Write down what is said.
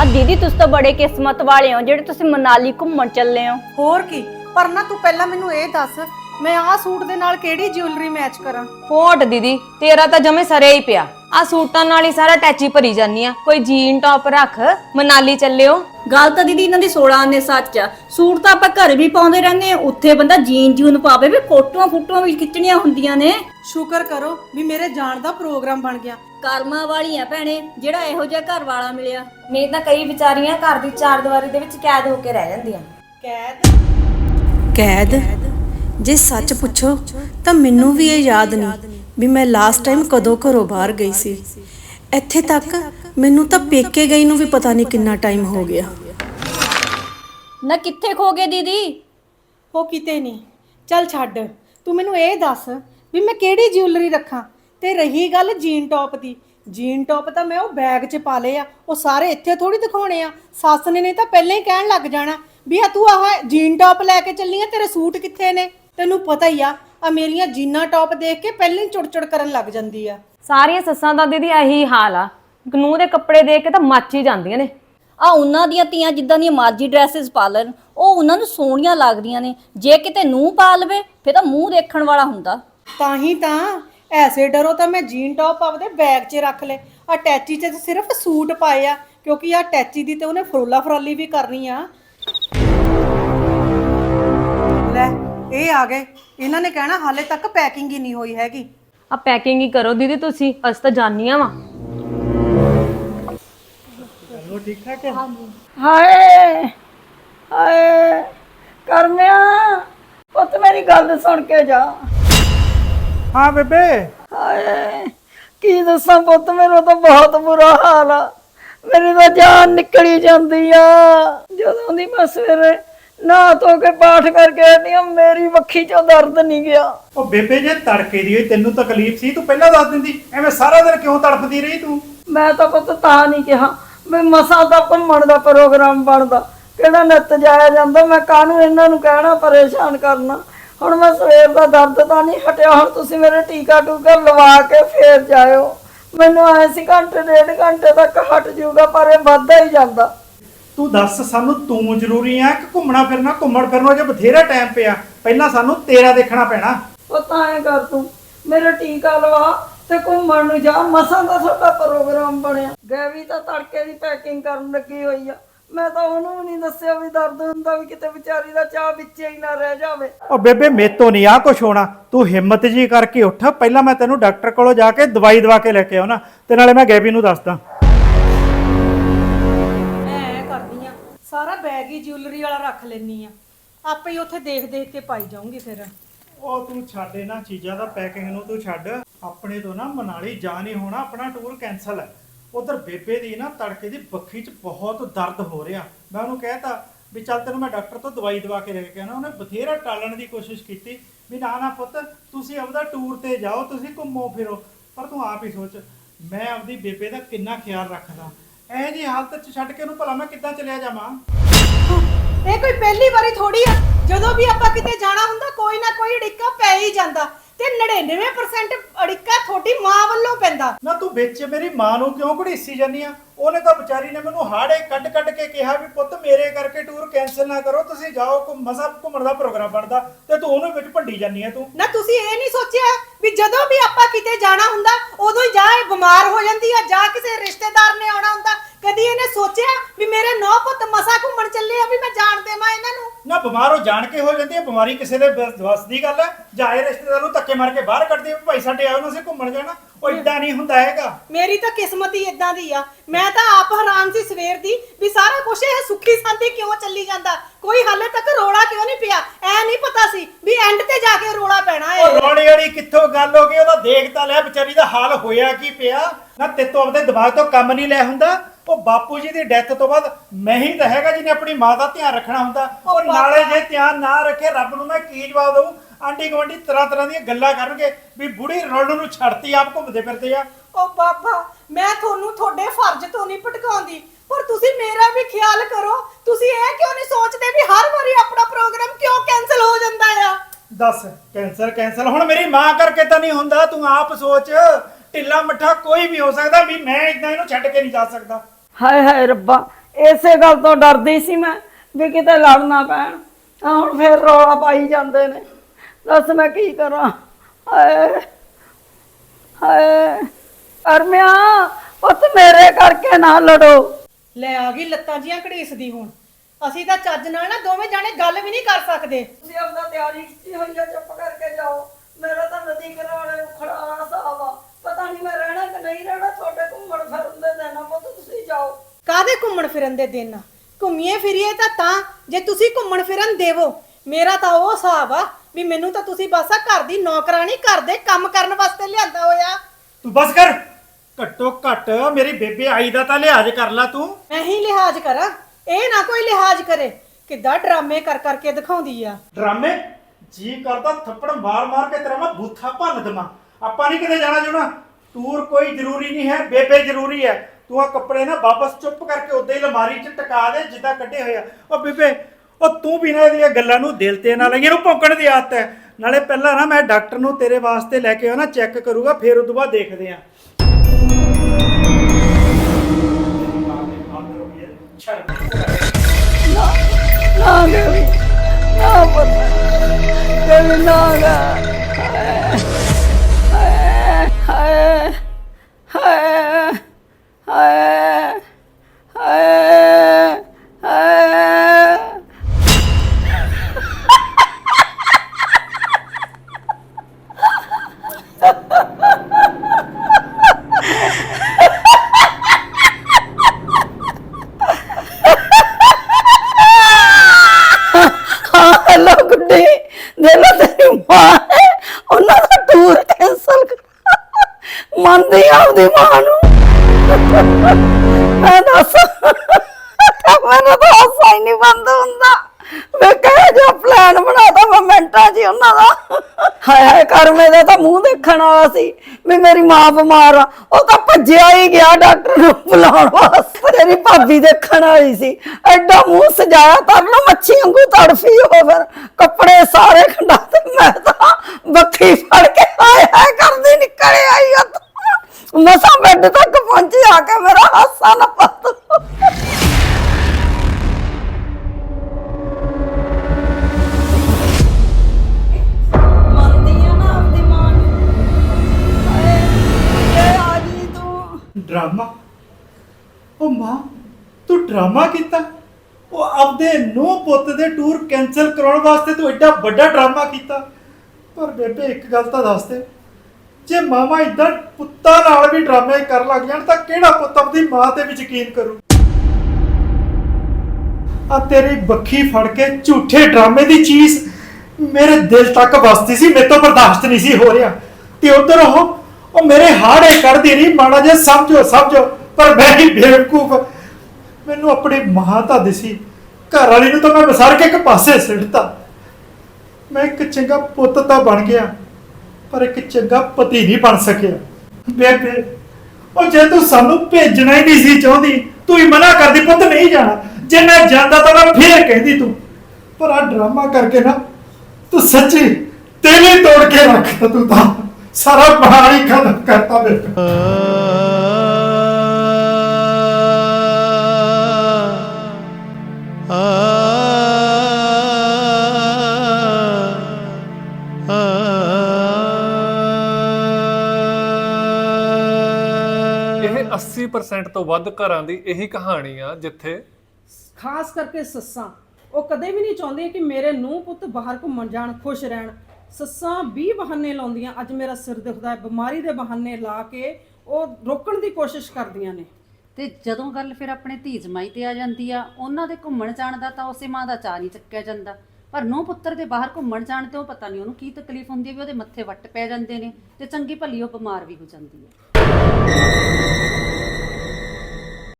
ਆ ਦੀਦੀ ਤੁਸੀਂ ਤਾਂ ਬੜੇ ਕਿਸਮਤ ਵਾਲੇ ਹੋ ਜਿਹੜੇ ਤੁਸੀਂ ਮਨਾਲੀ ਘੁੰਮਣ ਚੱਲੇ ਹੋ। ਹੋਰ ਕੀ? ਪਰ ਨਾ ਤੂੰ ਪਹਿਲਾਂ ਮੈਨੂੰ ਇਹ ਦੱਸ ਮੈਂ ਆਹ ਸੂਟ ਦੇ ਨਾਲ ਕਿਹੜੀ ਜਿਊਲਰੀ ਮੈਚ ਕਰਾਂ? ਫੋਟ ਦੀਦੀ ਤੇਰਾ ਤਾਂ ਜਮੇ ਸਰੇ ਹੀ ਪਿਆ। ਆ ਸੂਟਾਂ ਨਾਲ ਹੀ ਸਾਰਾ ਟੈਚੀ ਭਰੀ ਜਾਨੀ ਆ। ਕੋਈ ਜੀਨ ਟੌਪ ਰੱਖ ਮਨਾਲੀ ਚੱਲਿਓ। ਗੱਲ ਤਾਂ ਦੀਦੀ ਇਹਨਾਂ ਦੀ 16 ਨੇ ਸੱਚ ਆ। ਸੂਟ ਤਾਂ ਆਪਾਂ ਘਰ ਵੀ ਪਾਉਂਦੇ ਰਹਿੰਦੇ ਆ ਉੱਥੇ ਬੰਦਾ ਜੀਨ ਜੂਨ ਪਾਵੇ ਵੀ ਫੋਟੋਆਂ ਫੋਟੋਆਂ ਵੀ ਖਿੱਚਣੀਆਂ ਹੁੰਦੀਆਂ ਨੇ। ਸ਼ੁਕਰ ਕਰੋ ਵੀ ਮੇਰੇ ਜਾਣ ਦਾ ਪ੍ਰੋਗਰਾਮ ਬਣ ਗਿਆ। ਕਰਮਾਂ ਵਾਲੀਆਂ ਭੈਣੇ ਜਿਹੜਾ ਇਹੋ ਜਿਹਾ ਘਰ ਵਾਲਾ ਮਿਲਿਆ। ਮੇਰੀ ਤਾਂ ਕਈ ਵਿਚਾਰੀਆਂ ਘਰ ਦੀ ਚਾਰ ਦੀਵਾਰੀ ਦੇ ਵਿੱਚ ਕੈਦ ਹੋ ਕੇ ਰਹਿ ਜਾਂਦੀਆਂ। ਕੈਦ? ਕੈਦ? ਜੇ ਸੱਚ ਪੁੱਛੋ ਤਾਂ ਮੈਨੂੰ ਵੀ ਇਹ ਯਾਦ ਨਹੀਂ ਵੀ ਮੈਂ ਲਾਸਟ ਟਾਈਮ ਕਦੋਂ ਘਰੋਂ ਬਾਹਰ ਗਈ ਸੀ। ਇੱਥੇ ਤੱਕ ਮੈਨੂੰ ਤਾਂ ਪੇਕੇ ਗਈ ਨੂੰ ਵੀ ਪਤਾ ਨਹੀਂ ਕਿੰਨਾ ਟਾਈਮ ਹੋ ਗਿਆ। ਨਾ ਕਿੱਥੇ ਖੋ ਗਏ ਦੀਦੀ? ਉਹ ਕਿਤੇ ਨਹੀਂ। ਚੱਲ ਛੱਡ। ਤੂੰ ਮੈਨੂੰ ਇਹ ਦੱਸ ਵੀ ਮੈਂ ਕਿਹੜੀ ਜਿਊਲਰੀ ਰੱਖਾਂ? ਤੇ ਰਹੀ ਗੱਲ ਜੀਨ ਟੌਪ ਦੀ। ਜੀਨ ਟੌਪ ਤਾਂ ਮੈਂ ਉਹ ਬੈਗ 'ਚ ਪਾ ਲਏ ਆ ਉਹ ਸਾਰੇ ਇੱਥੇ ਥੋੜੀ ਦਿਖਾਉਣੇ ਆ। ਸੱਸ ਨੇ ਨੇ ਤਾਂ ਪਹਿਲਾਂ ਹੀ ਕਹਿਣ ਲੱਗ ਜਾਣਾ ਵੀ ਆ ਤੂੰ ਆਹ ਜੀਨ ਟੌਪ ਲੈ ਕੇ ਚੱਲੀ ਆ ਤੇਰੇ ਸੂਟ ਕਿੱਥੇ ਨੇ? ਤੈਨੂੰ ਪਤਾ ਹੀ ਆ ਆ ਮੇਰੀਆਂ ਜੀਨਾਂ ਟੌਪ ਦੇਖ ਕੇ ਪਹਿਲਾਂ ਹੀ ਚੁੜ-ਚੁੜ ਕਰਨ ਲੱਗ ਜਾਂਦੀ ਆ। ਸਾਰੀਆਂ ਸੱਸਾਂ ਦਾ ਦੀਦੀ ਇਹੀ ਹਾਲ ਆ। ਗਨੂ ਦੇ ਕੱਪੜੇ ਦੇਖ ਕੇ ਤਾਂ ਮੱਚ ਹੀ ਜਾਂਦੀਆਂ ਨੇ। ਆ ਉਹਨਾਂ ਦੀਆਂ ਧੀਆਂ ਜਿੱਦਾਂ ਦੀਆਂ ਮਾਜੀ ਡਰੈਸਸ ਪਾ ਲੈਣ ਉਹ ਉਹਨਾਂ ਨੂੰ ਸੋਹਣੀਆਂ ਲੱਗਦੀਆਂ ਨੇ। ਜੇ ਕਿਤੇ ਨੂੰ ਪਾ ਲਵੇ ਫਿਰ ਤਾਂ ਮੂੰਹ ਦੇਖਣ ਵਾਲਾ ਹੁੰਦਾ। ਤਾਂ ਹੀ ਤਾਂ ਐਸੇ ਡਰੋ ਤਾਂ ਮੈਂ ਜੀਨ ਟੌਪ ਆਪਦੇ ਬੈਗ 'ਚ ਰੱਖ ਲਏ। ਆ ਟੈਚੀ 'ਚ ਤਾਂ ਸਿਰਫ ਸੂਟ ਪਾਏ ਆ ਕਿਉਂਕਿ ਆ ਟੈਚੀ ਦੀ ਤੇ ਉਹਨੇ ਫਰੋਲਾ ਫਰਾਲੀ ਵੀ ਕਰਨੀ ਆ। ਲੈ ਇਹ ਆ ਗਏ। ਇਹਨਾਂ ਨੇ ਕਹਿਣਾ ਹਾਲੇ ਤੱਕ ਪੈਕਿੰਗ ਹੀ ਨਹੀਂ ਹੋਈ ਹੈਗੀ। ਆ ਪੈਕਿੰਗ ਹੀ ਕਰੋ ਦੀਦੀ ਤੁਸੀਂ ਅਸੀਂ ਤਾਂ ਜਾਨੀਆਂ ਵਾ। ਹਾਏ ਹਾਏ ਕਰਮਿਆ ਪੁੱਤ ਮੇਰੀ ਗੱਲ ਸੁਣ ਕੇ ਜਾ। ਹਾਂ ਬੇਬੇ। ਹਾਏ ਕੀ ਦੱਸਾਂ ਪੁੱਤ ਮੇਰਾ ਤਾਂ ਬਹੁਤ ਬੁਰਾ ਹਾਲ ਆ। ਮੇਰੀ ਤਾਂ ਜਾਨ ਨਿਕਲੀ ਜਾਂਦੀ ਆ। ਜਦੋਂ ਦੀ ਮੈਂ ਸਵੇਰੇ ਨਾ ਧੋ ਕੇ ਪਾਠ ਕਰਕੇ ਆਉਂਦੀ ਆ ਮੇਰੀ ਵੱਖੀ ਚੋਂ ਦਰਦ ਨਹੀਂ ਗਿਆ। ਉਹ ਬੇਬੇ ਜੇ ਤੜਕੇ ਦੀ ਹੋਈ ਤੈਨੂੰ ਤਕਲੀਫ ਸੀ ਤੂੰ ਪਹਿਲਾਂ ਦੱਸ ਦਿੰਦੀ ਐਵੇਂ ਸਾਰਾ ਦਿਨ ਕਿਉਂ ਤੜਫਦੀ ਰਹੀ ਤੂੰ? ਮੈਂ ਤਾਂ ਪੁੱਤ ਤਾਂ ਨਹੀਂ ਕਿਹਾ। ਵੀ ਮਸਾਂ ਦਾ ਘੁੰਮਣ ਦਾ ਪ੍ਰੋਗਰਾਮ ਬਣਦਾ। ਕਿਹੜਾ ਨਿੱਤ ਜਾਇਆ ਜਾਂਦਾ ਮੈਂ ਕਾਹਨੂੰ ਇਹਨਾਂ ਨੂੰ ਕਹਿਣਾ ਪਰੇਸ਼ਾਨ ਕਰਨਾ? ਹੁਣ ਮੈਂ ਸਵੇਰ ਦਾ ਦਰਦ ਤਾਂ ਨਹੀਂ ਹਟਿਆ ਹੁਣ ਤੁਸੀਂ ਮੇਰੇ ਟੀਕਾ ਟੂਕਾ ਲਵਾ ਕੇ ਫੇਰ ਜਾਇਓ। ਮੈਨੂੰ ਆਏ ਸੀ ਘੰਟੇ ਡੇਢ ਘੰਟੇ ਤੱਕ ਹਟ ਜਾਊਗਾ ਪਰ ਇਹ ਵੱਧਦਾ ਹੀ ਜਾਂਦਾ। ਤੂੰ ਦੱਸ ਸਾਨੂੰ ਤੂੰ ਜ਼ਰੂਰੀ ਆ ਕਿ ਘੁੰਮਣਾ ਫਿਰਨਾ? ਘੁੰਮਣ ਫਿਰਨ ਨੂੰ ਜੇ ਬਥੇਰਾ ਟਾਈਮ ਪਿਆ। ਪਹਿਲਾਂ ਸਾਨੂੰ ਤੇਰਾ ਦੇਖਣਾ ਪੈਣਾ। ਉਹ ਤਾਂ ਐ ਕਰ ਤੂੰ ਮੇਰਾ ਟੀਕਾ ਲਵਾ ਤੇ ਘੁੰਮਣ ਨੂੰ ਜਾ। ਮਸਾਂ ਦਾ ਸਾਡਾ ਪ੍ਰੋਗਰਾਮ ਬਣਿਆ। ਗੈਵੀ ਤਾਂ ਤੜਕੇ ਦੀ ਪੈਕਿੰਗ ਕਰਨ ਲੱਗੀ ਹੋਈ ਆ। ਮੈਂ ਤਾਂ ਉਹਨੂੰ ਵੀ ਨਹੀਂ ਦੱਸਿਆ ਵੀ ਦਰਦ ਹੁੰਦਾ ਵੀ ਕਿਤੇ ਵਿਚਾਰੀ ਦਾ ਚਾਹ ਵਿੱਚੇ ਹੀ ਨਾ ਰਹਿ ਜਾਵੇ। ਉਹ ਬੇਬੇ ਮੇਤੋਂ ਨਹੀਂ ਆ ਕੁਛ ਹੋਣਾ। ਤੂੰ ਹਿੰਮਤ ਜੀ ਕਰਕੇ ਉੱਠ। ਪਹਿਲਾਂ ਮੈਂ ਤੈਨੂੰ ਡਾਕਟਰ ਕੋਲੋਂ ਜਾ ਕੇ ਦਵਾਈ ਦਵਾ ਕੇ ਲੈ ਕੇ ਆਉਣਾ। ਤੇ ਨਾਲੇ ਮੈਂ ਗੈਬੀ ਨੂੰ ਦੱਸਦਾ। ਮੈਂ ਐ ਕਰਦੀ ਆ ਸਾਰਾ ਬੈਗ ਹੀ ਜਿਊਲਰੀ ਵਾਲਾ ਰੱਖ ਲੈਣੀ ਆ। ਆਪੇ ਹੀ ਉੱਥੇ ਦੇਖ ਦੇਖ ਕੇ ਪਾਈ ਜਾਊਂਗੀ ਫਿਰ। ਉਹ ਤੂੰ ਛੱਡ ਇਹਨਾਂ ਚੀਜ਼ਾਂ ਦਾ ਪੈਕਿੰਗ ਨੂੰ ਤੂੰ ਛੱਡ। ਆਪਣੇ ਤੋਂ ਨਾ ਮਨਾਲੀ ਜਾ ਨਹੀਂ ਹੋਣਾ ਆਪਣਾ ਟੂਰ ਕੈਨਸਲ ਹੈ। ਉਧਰ ਬੇਬੇ ਦੀ ਨਾ ਤੜਕੇ ਦੀ ਬੱਖੀ 'ਚ ਬਹੁਤ ਦਰਦ ਹੋ ਰਿਹਾ। ਮੈਂ ਉਹਨੂੰ ਕਹਿਤਾ ਵੀ ਚੱਲ ਤੈਨੂੰ ਮੈਂ ਡਾਕਟਰ ਤੋਂ ਦਵਾਈ ਦਵਾ ਕੇ ਲੈ ਕੇ ਆਣਾ ਉਹਨੇ ਬਥੇਰਾ ਟਾਲਣ ਦੀ ਕੋਸ਼ਿਸ਼ ਕੀਤੀ ਵੀ ਨਾ ਨਾ ਪੁੱਤ, ਤੁਸੀਂ ਆਪਦਾ ਟੂਰ ਤੇ ਜਾਓ, ਤੁਸੀਂ ਘੁੰਮੋ ਫਿਰੋ। ਪਰ ਤੂੰ ਆਪ ਹੀ ਸੋਚ, ਮੈਂ ਆਪਦੀ ਬੇਬੇ ਦਾ ਕਿੰਨਾ ਖਿਆਲ ਰੱਖਦਾ। ਇਹ ਜੀ ਹਾਲਤ 'ਚ ਛੱਡ ਕੇ ਉਹਨੂੰ ਭਲਾ ਮੈਂ ਕਿੱਦਾਂ ਚਲਿਆ ਜਾਵਾਂ? ਇਹ ਕੋਈ ਪਹਿਲੀ ਵਾਰੀ ਥੋੜੀ ਆ। ਜਦੋਂ ਵੀ ਆਪਾਂ ਕਿਤੇ ਜਾਣਾ ਹੁੰਦਾ, ਕੋਈ ਨਾ ਕੋਈ ਅੜਿੱਕਾ ਪੈ ਹੀ ਜਾਂਦਾ। ਤੇ 99% ਅੜਿੱਕਾ ਤੁਹਾਡੀ ਮਾਂ ਵੱਲੋਂ ਪੈਂਦਾ। ਨਾ ਤੂੰ ਵਿੱਚ ਮੇਰੀ ਮਾਂ ਨੂੰ ਕਿਉਂ ਘੜੀਸੀ ਜਾਨੀ ਆ? ਉਹਨੇ ਤਾਂ ਵਿਚਾਰੀ ਨੇ ਮੈਨੂੰ ਹਾੜੇ ਕੱਢ ਕੱਢ ਕੇ ਕਿਹਾ ਵੀ ਪੁੱਤ ਮੇਰੇ ਕਰਕੇ ਟੂਰ ਕੈਨਸਲ ਨਾ ਕਰੋ ਤੁਸੀਂ ਜਾਓ ਘੁੰਮ ਮਸਾ ਘੁੰਮਣ ਦਾ ਪ੍ਰੋਗਰਾਮ ਬਣਦਾ ਤੇ ਤੂੰ ਉਹਨੂੰ ਵਿੱਚ ਭੰਡੀ ਜਾਨੀ ਆ ਤੂੰ। ਨਾ ਤੁਸੀਂ ਇਹ ਨਹੀਂ ਸੋਚਿਆ ਵੀ ਜਦੋਂ ਵੀ ਆਪਾਂ ਕਿਤੇ ਜਾਣਾ ਹੁੰਦਾ ਉਦੋਂ ਹੀ ਜਾ ਇਹ ਬਿਮਾਰ ਹੋ ਜਾਂਦੀ ਆ ਜਾਂ ਕਿਸੇ ਰਿਸ਼ਤੇਦਾਰ ਨੇ ਆਉਣਾ ਹੁੰਦਾ। ਕਦੀ ਇਹਨੇ ਸੋਚਿਆ ਵੀ ਮੇਰੇ ਨੌ ਪੁੱਤ ਮਸਾ ਘੁੰਮਣ ਚੱਲੇ ਆ ਵੀ ਮੈਂ ਜਾਣ ਦੇਵਾਂ ਇਹਨਾਂ ਨੂੰ? ਨਾ ਬਿਮਾਰ ਹੋ ਜਾਣ ਕੇ ਹੋ ਜਾਂਦੀ ਹੈ ਬਿਮਾਰੀ ਕਿਸੇ ਦੇ ਵਸ ਦੀ ਗੱਲ ਹੈ ਜਾਏ ਰਿਸ਼ਤੇਦਾਰ ਨੂੰ ਧੱਕੇ ਮਾਰ ਕੇ ਬਾਹਰ ਕੱਢਦੇ ਭਾਈ ਸਾਡੇ ਨਾ ਅਸੀਂ ਘੁੰਮਣ ਜਾਣਾ। ਉਹ ਇਦਾਂ ਨਹੀਂ ਹੁੰਦਾ ਹੈਗਾ। ਮੇਰੀ ਤਾਂ ਕਿਸਮਤ ਹੀ ਇਦਾਂ ਦੀ ਆ। ਮੈਂ ਤਾਂ ਆਪ ਹੈਰਾਨ ਸੀ ਸਵੇਰ ਦੀ ਵੀ ਸਾਰਾ ਕੁਝ ਇਹ ਸੁੱਖੀ ਸਾਂਦੀ ਕਿਉਂ ਚੱਲੀ ਜਾਂਦਾ? ਕੋਈ ਹਾਲੇ ਤੱਕ ਰੋਲਾ ਕਿਉਂ ਨਹੀਂ ਪਿਆ? ਐ ਨਹੀਂ ਪਤਾ ਸੀ ਵੀ ਐਂਡ ਤੇ ਜਾ ਕੇ ਰੋਲਾ ਪੈਣਾ ਉਹ ਏ ਰੋਣੀ ਵਾਲੀ ਕਿੱਥੋਂ ਗੱਲ ਹੋ ਗਈ? ਉਹਦਾ ਦੇਖ ਤਾਂ ਲੈ ਵਿਚਾਰੀ ਦਾ ਹਾਲ ਹੋਇਆ ਕੀ ਪਿਆ? ਨਾ ਤੇਤੋਂ ਆਪਦੇ ਦਿਮਾਗ ਤੋਂ ਕੰਮ ਨਹੀਂ ਲੈ ਹੁੰਦਾ। ਉਹ ਬਾਪੂ ਜੀ ਦੀ ਡੈਥ ਤੋਂ ਬਾਅਦ ਮੈਂ ਹੀ ਤਾਂ ਹੈਗਾ ਜਿਹਨੇ ਆਪਣੀ ਮਾਂ ਦਾ ਧਿਆਨ ਰੱਖਣਾ ਹੁੰਦਾ। ਉਹ ਨਾਲੇ ਜੇ ਧਿਆਨ ਨਾ ਰੱਖੇ ਰੱਬ ਨੂੰ ਮੈਂ ਕੀ ਜਵਾਬ ਦਊਂ? ਆਂਟੀ ਗਵੰਡੀ ਤਰ੍ਹਾਂ ਤਰ੍ਹਾਂ ਦੀਆਂ ਗੱਲਾਂ ਕਰਨਗੇ ਵੀ ਬੁੜੀ ਰੋਣ ਨੂੰ ਛੱਡਤੀ ਆਪ ਘੁੰਮਦੇ ਫਿਰਦੇ ਆ। ਓ ਬਾਬਾ ਮੈਂ ਤੁਹਾਨੂੰ ਤੁਹਾਡੇ ਫਰਜ਼ ਤੋਂ ਨਹੀਂ ਭਟਕਾਉਂਦੀ ਪਰ ਤੁਸੀਂ ਮੇਰਾ ਵੀ ਖਿਆਲ ਕਰੋ। ਤੁਸੀਂ ਇਹ ਕਿਉਂ ਨਹੀਂ ਸੋਚਦੇ ਵੀ ਹਰ ਵਾਰੀ ਆਪਣਾ ਪ੍ਰੋਗਰਾਮ ਕਿਉਂ ਕੈਨਸਲ ਹੋ ਜਾਂਦਾ ਆ? ਦੱਸ ਕੈਂਸਰ ਕੈਂਸਲ ਹੁਣ ਮੇਰੀ ਮਾਂ ਕਰਕੇ ਤਾਂ ਨਹੀਂ ਹੁੰਦਾ ਤੂੰ ਆਪ ਸੋਚ। ਢਿੱਲਾ ਮੱਠਾ ਕੋਈ ਵੀ ਹੋ ਸਕਦਾ ਵੀ ਮੈਂ ਇਦਾਂ ਇਹਨੂੰ ਛੱਡ ਕੇ ਨਹੀਂ ਜਾ ਸਕਦਾ। ਹਾਏ ਹਾਏ ਰੱਬਾ ਇਸੇ ਗੱਲ ਤੋਂ ਡਰਦੀ ਸੀ ਮੈਂ ਵੀ ਕਿਤੇ ਲੜ ਨਾ ਪੈਣ। ਆਹ ਹੁਣ ਫੇਰ ਰੌਲਾ ਪਾਈ ਜਾਂਦੇ ਨੇ। ਦੱਸ ਮੈਂ ਕੀ ਕਰਾਂ? ਹਾਏ ਹਾਏ। ਅਰਮਿਆ ਪੁੱਤ ਮੇਰੇ ਕਰਕੇ ਨਾ ਲੜੋ। ਲੈ ਆ ਗਈ ਲੱਤਾਂ ਜੀਆਂ ਘੜੀਸਦੀ ਹੁਣ। ਅਸੀਂ ਤਾਂ ਚੱਜ ਨਾਲ ਨਾ ਦੋਵੇਂ ਜਾਣੇ ਗੱਲ ਵੀ ਨਹੀਂ ਕਰ ਸਕਦੇ। ਤੁਸੀਂ ਆਪਦਾ ਤਿਆਰੀ ਕੀਤੀ ਹੋਈ ਹੈ ਚੁੱਪ ਕਰਕੇ ਜਾਓ। ਮੇਰਾ ਤਾਂ ਨਦੀ ਕਿਨਾਰੇ ਉਖੜਾ ਸਾਵਾ ਪਤਾ ਨਹੀਂ ਮੈਂ ਰਹਿਣਾ ਕਿ ਨਹੀਂ ਰਹਿਣਾ ਤੁਹਾਡੇ ਘੁੰਮਣ ਫਿਰਨ ਦੇ ਦੇਣਾ ਪੁੱਤ ਤੁਸੀਂ ਜਾਓ ਕਾਦੇ ਘੁੰਮਣ ਫਿਰਨ ਦੇ ਦਿਨ? ਆ? ਘੁੰਮੀਏ ਫਿਰੀਏ ਤਾਂ ਤਾਂ ਜੇ ਤੁਸੀਂ ਘੁੰਮਣ ਫਿਰਨ ਦੇਵੋ। ਮੇਰਾ ਤਾਂ ਉਹ ਹਿਸਾਬ ਆ ਵੀ ਮੈਨੂੰ ਤਾਂ ਤੁਸੀਂ ਬਸ ਆ ਘਰ ਦੀ ਨੌਕਰਾਨੀ ਘਰ ਦੇ ਕੰਮ ਕਰਨ ਵਾਸਤੇ ਲਿਆਂਦਾ ਹੋਇਆ। ਤੂੰ ਬਸ ਕਰ। ਘੱਟੋ ਘੱਟ ਮੇਰੀ ਬੇਬੇ ਆਈ ਦਾ ਤਾਂ ਲਿਹਾਜ਼ ਕਰ ਲੈ ਤੂੰ। ਮੈਂ ਹੀ ਲਿਹਾਜ਼ ਕਰਾਂ। ਇਹ ਨਾ ਕੋਈ ਲਿਹਾਜ਼ ਕਰੇ ਕਿੱਦਾਂ ਡਰਾਮੇ ਕਰ ਕਰਕੇ ਦਿਖਾਉਂਦੀ ਆ। ਡਰਾਮੇ? ਜੀ ਕਰਦਾ ਥੱਪੜ ਮਾਰ ਮਾਰ ਕੇ ਤੇਰਾ ਮੈਂ ਬੂਥਾ ਭੰਨ ਦੇਵਾਂ। ਆਪਾਂ ਨਹੀਂ ਕਿਤੇ ਜਾਣਾ ਜੁਣਾ। ਟੂਰ ਕੋਈ ਜ਼ਰੂਰੀ ਨਹੀਂ ਹੈ ਬੇਬੇ ਜ਼ਰੂਰੀ ਹੈ। ਤੂੰ ਆ ਕੱਪੜੇ ਨਾ ਵਾਪਸ ਚੁੱਪ ਕਰਕੇ ਉਦਾਂ ਹੀ ਅਲਮਾਰੀ 'ਚ ਟਕਾ ਦੇ, ਜਿੱਦਾਂ ਕੱਢੇ ਹੋਏ ਆ। ਉਹ ਬੇਬੇ, ਉਹ ਤੂੰ ਵੀ ਨਾ ਇਹਦੀਆਂ ਗੱਲਾਂ ਨੂੰ ਦਿਲ ਤੇ ਨਾ ਲਈ ਇਹਨੂੰ ਭੌਂਕਣ ਦੀ ਆਦਤ ਹੈ। ਨਾਲੇ ਪਹਿਲਾਂ ਨਾ ਮੈਂ ਡਾਕਟਰ ਨੂੰ ਤੇਰੇ ਵਾਸਤੇ ਲੈ ਕੇ ਆਉਣਾ, ਚੈੱਕ ਕਰੂਗਾ, ਫਿਰ ਉਸ ਤੋਂ ਬਾਅਦ ਦੇਖਦੇ ਆ। ਨਾ ਦੇਵੀ ਨਾ ਪੁੱਤ। ਦੇਵੀ ਨਾ ਹੈਲੋ ਗੁੱਡੀ ਤੇਰੀ ਮਾਂ ਹੈ ਉਹਨਾਂ ਦਾ ਟੂਰ ਕੈਨਸਲ ਕਰ। ਮੰਨਦੀ ਆਪਦੀ ਮਾਂ ਨੂੰ। ਮੈਂ ਦੱਸ। ਮੈਨੂੰ ਤਾਂ ਹਾਸਾ ਹੀ ਨਹੀਂ ਬੰਦ ਹੁੰਦਾ। ਮੈਂ ਕਹੇ ਜੋ ਪਲਾਨ ਬਣਾਤਾ ਮੈਂ ਮਿੰਟਾਂ 'ਚ ਹੀ ਉਹਨਾਂ ਦਾ। ਹਾਏ ਹਾਏ ਕਰਮੇ ਦਾ ਤਾਂ ਮੂੰਹ ਦੇਖਣ ਵਾਲਾ ਸੀ ਵੀ ਮੇਰੀ ਮਾਂ ਬਿਮਾਰ ਆ। ਉਹ ਤਾਂ ਭੱਜਿਆ ਹੀ ਗਿਆ ਡਾਕਟਰ ਨੂੰ ਬੁਲਾਉਣ ਵਾਸਤੇ। ਤੇਰੀ ਭਾਬੀ ਦੇਖਣ ਆਈ ਸੀ। ਐਡਾ ਮੂੰਹ ਸਜਾਇਆ ਤਾਂ ਮੱਛੀ ਵਾਂਗੂ ਤੜਫੀ ਹੋ ਫਿਰ। ਕੱਪੜੇ ਸਾਰੇ ਖੰਡਾ ਤੇ ਮੈਂ ਤਾਂ ਬੱਖੀ ਫੜ ਕੇ ਹਾਏ ਹਾਏ ਕਰਦੀ ਨਿਕਲ ਆਈ ਉੱਥੋਂ। ਮਸਾਂ ਬੈੱਡ ਤੱਕ ਪਹੁੰਚੀ ਆ ਕੇ ਮੇਰਾ ਹਾਸਾ ਨਾ ਉਹ ਮਾਂ, ਤੂੰ ਡਰਾਮਾ ਕੀਤਾ? ਉਹ ਆਪਦੇ ਨੋ ਪੁੱਤ ਦੇ ਟੂਰ ਕੈਨਸਲ ਕਰਾਉਣ ਵਾਸਤੇ ਤੂੰ ਐਡਾ ਵੱਡਾ ਡਰਾਮਾ ਕੀਤਾ? ਪਰ ਬੇਬੇ, ਇੱਕ ਗੱਲ ਤਾਂ ਦੱਸ ਦੇ। ਜੇ ਮਾਮਾ ਇਦਾਂ ਪੁੱਤਾਂ ਨਾਲ ਵੀ ਡਰਾਮੇ ਕਰਨ ਲੱਗ ਜਾਣ, ਤਾਂ ਕਿਹੜਾ ਪੁੱਤ ਆਪਦੀ ਮਾਂ ਤੇ ਵੀ ਯਕੀਨ ਕਰੂ? ਆ ਤੇਰੀ ਬੱਖੀ ਫੜ ਕੇ ਝੂਠੇ ਡਰਾਮੇ ਦੀ ਚੀਜ਼ ਮੇਰੇ ਦਿਲ ਤੱਕ ਵਸਦੀ ਸੀ, ਮੇਰੇ ਤੋਂ ਬਰਦਾਸ਼ਤ ਨਹੀਂ ਸੀ ਹੋ ਰਿਹਾ। ਤੇ ਉਧਰ ਉਹ ਉਹ ਮੇਰੇ ਹਾੜੇ ਕੱਢਦੀ ਨਹੀਂ ਮਾੜਾ ਜੇ ਸਮਝੋ ਸਮਝੋ। ਪਰ ਮੈਂ ਹੀ ਬੇਵਕੂਫ ਮੈਨੂੰ ਆਪਣੀ ਮਾਂ ਤਾਂ ਦਿਸੀ। ਘਰ ਵਾਲੀ ਨੂੰ ਤਾਂ ਮੈਂ ਵਿਸਰ ਕੇ ਇੱਕ ਪਾਸੇ ਸਿੱਟਤਾ। ਮੈਂ ਇੱਕ ਚੰਗਾ ਪੁੱਤ ਤਾਂ ਬਣ ਗਿਆ, ਪਰ ਇੱਕ ਚੰਗਾ ਪਤੀ ਨਹੀਂ ਬਣ ਸਕਿਆ। ਬੇਬੇ, ਉਹ ਜੇ ਤੂੰ ਸਾਨੂੰ ਭੇਜਣਾ ਹੀ ਨਹੀਂ ਸੀ ਚਾਹੁੰਦੀ, ਤੂੰ ਹੀ ਮਨਾ ਕਰਦੀ, ਪੁੱਤ ਨਹੀਂ ਜਾਣਾ। ਜੇ ਮੈਂ ਜਾਂਦਾ ਤਾਂ ਮੈਂ ਫੇਰ ਕਹਿੰਦੀ ਤੂੰ। ਪਰ ਆ ਡਰਾਮਾ ਕਰਕੇ ਨਾ, ਤੂੰ ਸੱਚੀ ਤੇਲੇ ਤੋੜ ਕੇ ਰੱਖਦਾ ਤੂੰ ਤਾਂ। ਸਾਰਾ ਪਹਾੜ ਖਤਮ ਕਰਤਾ ਬੇਟਾ 80% ਤੋਂ ਵੱਧ ਘਰਾਂ ਦੀ ਇਹੀ ਕਹਾਣੀ ਆ ਜਿੱਥੇ ਖਾਸ ਕਰਕੇ ਸੱਸਾਂ। ਉਹ ਕਦੇ ਵੀ ਨਹੀਂ ਚਾਹੁੰਦੀਆਂ ਕਿ ਮੇਰੇ ਨੂੰਹ ਪੁੱਤ ਬਾਹਰ ਘੁੰਮਣ ਜਾਣ ਖੁਸ਼ ਰਹਿਣ। ਸੱਸਾਂ 20 ਬਹਾਨੇ ਲਾਉਂਦੀਆਂ ਅੱਜ ਮੇਰਾ ਸਿਰ ਦੁਖਦਾ ਹੈ ਬਿਮਾਰੀ ਦੇ ਬਹਾਨੇ ਲਾ ਕੇ ਉਹ ਰੋਕਣ ਦੀ ਕੋਸ਼ਿਸ਼ ਕਰਦੀਆਂ ਨੇ। ਤੇ ਜਦੋਂ ਗੱਲ ਫਿਰ ਆਪਣੇ ਧੀ ਜਮਾਈ ਤੇ ਆ ਜਾਂਦੀ ਆ ਉਹਨਾਂ ਦੇ ਘੁੰਮਣ ਜਾਣ ਦਾ ਤਾਂ ਉਸੇ ਮਾਂ ਦਾ ਚਾਅ ਨਹੀਂ ਚੱਕਿਆ ਜਾਂਦਾ। ਪਰ ਨੂੰ ਪੁੱਤਰ ਦੇ ਬਾਹਰ ਘੁੰਮਣ ਜਾਣ ਤੇ ਉਹ ਪਤਾ ਨਹੀਂ ਉਹਨੂੰ ਕੀ ਤਕਲੀਫ ਹੁੰਦੀ ਹੈ ਵੀ ਉਹਦੇ ਮੱਥੇ ਵੱਟ ਪੈ ਜਾਂਦੇ ਨੇ ਤੇ ਚੰਗੀ ਭਲੀ ਉਹ ਬਿਮਾਰ ਵੀ ਹੋ ਜਾਂਦੀ ਹੈ।